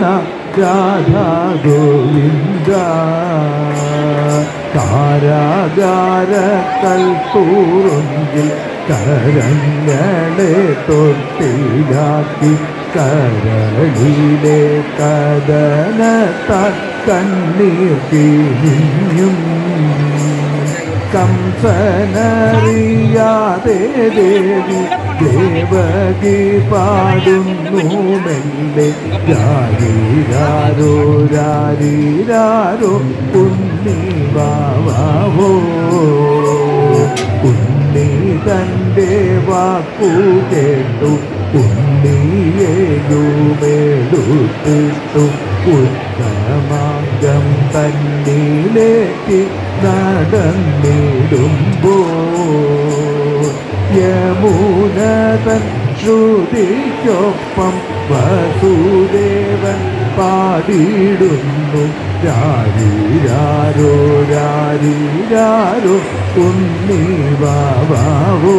രാധാ ഗോവിന്ദ താരാഗാര കൽപ്പൂറുങ്കിൽ കരങ്ങളെ തൊട്ടിലാക്കി കരളിലെ കഥനത്താൽ കണ്ണീർ കംസനറിയാതെ ദേവി ദേവകി പാടുന്നു മെല്ലെ രാരീരാരോ രാരീരാരോ ഉണ്ണി ബാവോ ഉണ്ണി തന്റെ വാക്കു കേട്ടു ഉണ്ണിയേയുമെടുത്തിട്ടു ഉത്തമാംഗം തന്നിലേക്ക് നടന്നിടുമ്പോ യമുനതൻ ശ്രുതിക്കൊപ്പം വസുദേവൻ പാടിയിടുന്നു. രാരിരാരോ രാരിരാരോ ഉണ്ണി വാവോ